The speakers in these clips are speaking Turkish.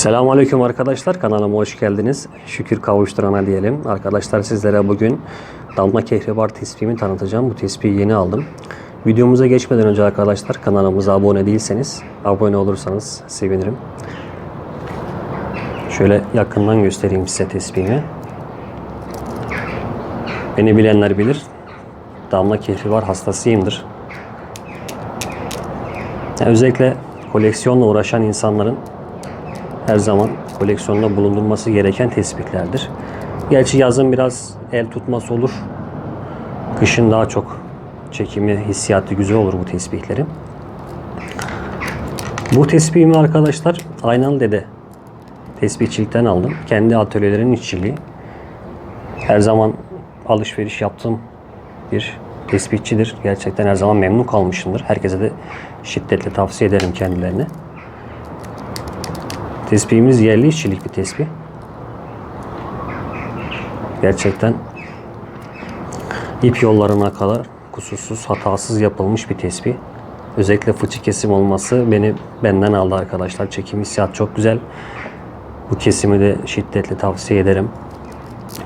Selamünaleyküm arkadaşlar. Kanalıma hoş geldiniz. Şükür kavuşturana diyelim. Arkadaşlar sizlere bugün damla kehribar tespihimi tanıtacağım. Bu tespihi yeni aldım. Videomuza geçmeden önce arkadaşlar kanalımıza abone değilseniz abone olursanız sevinirim. Şöyle yakından göstereyim size tespihimi. Beni bilenler bilir. Damla kehribar hastasıyımdır. Yani özellikle koleksiyonla uğraşan insanların her zaman koleksiyonda bulundurması gereken tespitlerdir. Gerçi yazın biraz el tutması olur. Kışın daha çok çekimi, hissiyatı güzel olur bu tesbihlerin. Bu tesbihimi arkadaşlar Aynalı Dede tesbihçilikten aldım. Kendi atölyelerin işçiliği. Her zaman alışveriş yaptığım bir tespihçidir. Gerçekten her zaman memnun kalmışımdır. Herkese de şiddetle tavsiye ederim kendilerine. Tespihimiz yerli işçilik bir tespih. Gerçekten ip yollarına kadar kusursuz, hatasız yapılmış bir tespih. Özellikle fıçı kesim olması beni benden aldı arkadaşlar. Çekim hissiyat çok güzel. Bu kesimi de şiddetle tavsiye ederim.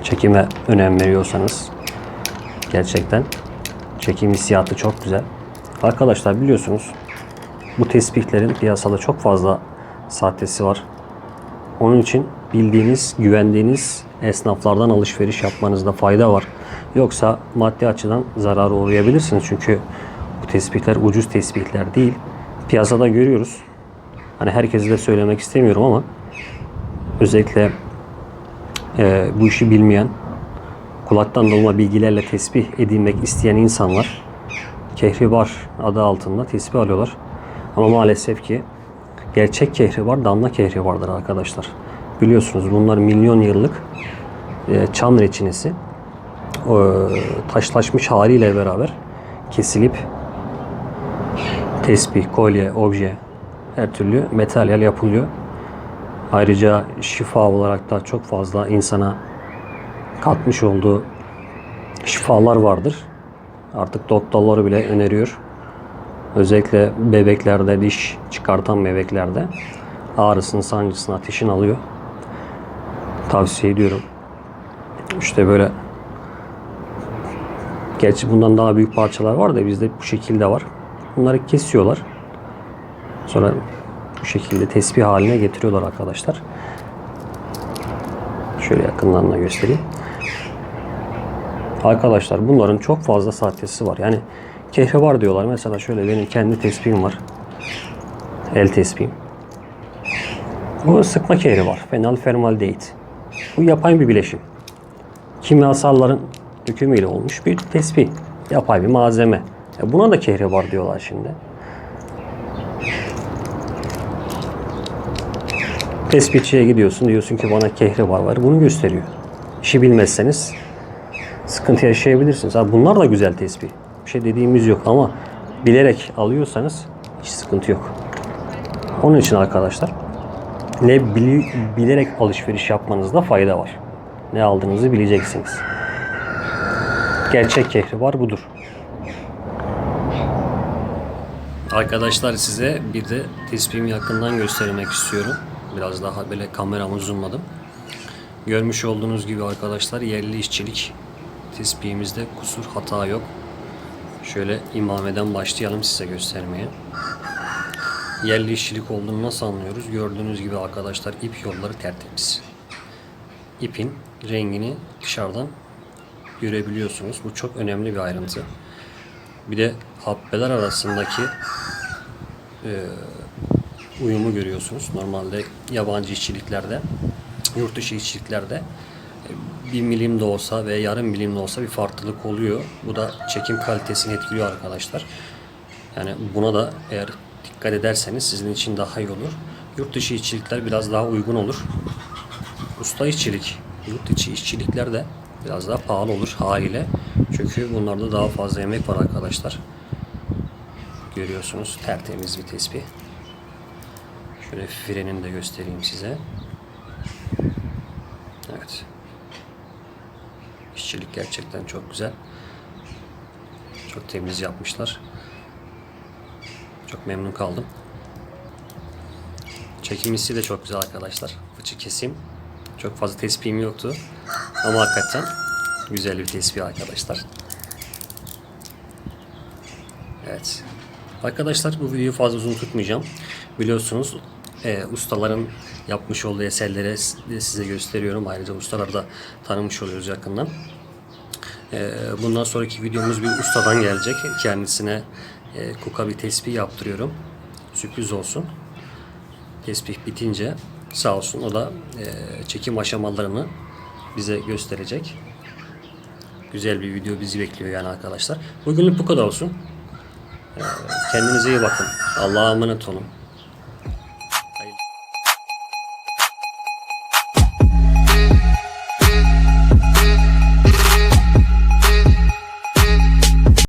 Çekime önem veriyorsanız gerçekten çekim hissiyatı çok güzel. Arkadaşlar biliyorsunuz bu tespihlerin piyasada çok fazla sahtesi var. Onun için bildiğiniz, güvendiğiniz esnaflardan alışveriş yapmanızda fayda var. Yoksa maddi açıdan zarara uğrayabilirsiniz. Çünkü bu tespihler ucuz tespihler değil. Piyasada görüyoruz. Hani herkese de söylemek istemiyorum ama özellikle e, bu işi bilmeyen, kulaktan dolma bilgilerle tesbih edinmek isteyen insanlar kehribar adı altında tesbih alıyorlar. Ama maalesef ki gerçek kehribar damla kehribardır arkadaşlar. Biliyorsunuz bunlar milyon yıllık e, çam reçinesi taşlaşmış haliyle beraber kesilip tesbih, kolye, obje her türlü materyal yapılıyor. Ayrıca şifa olarak da çok fazla insana katmış olduğu şifalar vardır. Artık doktorları bile öneriyor. Özellikle bebeklerde, diş çıkartan bebeklerde ağrısını, sancısını, ateşini alıyor. Tavsiye ediyorum. İşte böyle Gerçi bundan daha büyük parçalar var da bizde bu şekilde var. Bunları kesiyorlar. Sonra bu şekilde tesbih haline getiriyorlar arkadaşlar. Şöyle yakından da göstereyim. Arkadaşlar bunların çok fazla sahtesi var. Yani kehribar diyorlar. Mesela şöyle benim kendi tespihim var. El tespihim. Bu sıkma kehribar. Fenal formaldehit. Bu yapay bir bileşim. Kimyasalların dökümüyle olmuş bir tespih. Yapay bir malzeme. E buna da kehribar diyorlar şimdi. Tespihçiye gidiyorsun diyorsun ki bana kehribar var. Bunu gösteriyor. İşi bilmezseniz sıkıntı yaşayabilirsiniz. Ha, bunlar da güzel tespih. Bir şey dediğimiz yok ama bilerek alıyorsanız hiç sıkıntı yok. Onun için arkadaşlar ne bili- bilerek alışveriş yapmanızda fayda var. Ne aldığınızı bileceksiniz. Gerçek kehri var budur. Arkadaşlar size bir de tespihimi yakından göstermek istiyorum. Biraz daha böyle kameramı zoomladım. Görmüş olduğunuz gibi arkadaşlar yerli işçilik tespihimizde kusur hata yok. Şöyle imameden başlayalım size göstermeye. Yerli işçilik olduğunu nasıl anlıyoruz? Gördüğünüz gibi arkadaşlar ip yolları tertemiz. İpin rengini dışarıdan görebiliyorsunuz. Bu çok önemli bir ayrıntı. Bir de habbeler arasındaki e, uyumu görüyorsunuz. Normalde yabancı işçiliklerde, yurt dışı işçiliklerde bir milim de olsa ve yarım milim de olsa bir farklılık oluyor. Bu da çekim kalitesini etkiliyor arkadaşlar. Yani buna da eğer dikkat ederseniz sizin için daha iyi olur. Yurt dışı işçilikler biraz daha uygun olur. Usta işçilik, yurt içi işçilikler de biraz daha pahalı olur haliyle. Çünkü bunlarda daha fazla emek var arkadaşlar. Görüyorsunuz tertemiz bir tespih. Şöyle frenini de göstereyim size. Evet. İşçilik gerçekten çok güzel. Çok temiz yapmışlar. Çok memnun kaldım. Çekim hissi de çok güzel arkadaşlar. Fıçı kesim. Çok fazla tespihim yoktu. Ama hakikaten güzel bir tespih arkadaşlar. Evet. Arkadaşlar bu videoyu fazla uzun tutmayacağım. Biliyorsunuz e, ustaların yapmış olduğu eserleri size gösteriyorum. Ayrıca ustaları da tanımış oluyoruz yakından. E, bundan sonraki videomuz bir ustadan gelecek. Kendisine e, kuka bir tespih yaptırıyorum. Sürpriz olsun. Tespih bitince sağ olsun o da e, çekim aşamalarını bize gösterecek. Güzel bir video bizi bekliyor yani arkadaşlar. Bugünlük bu kadar olsun. Kendinize iyi bakın. Allah'a emanet olun.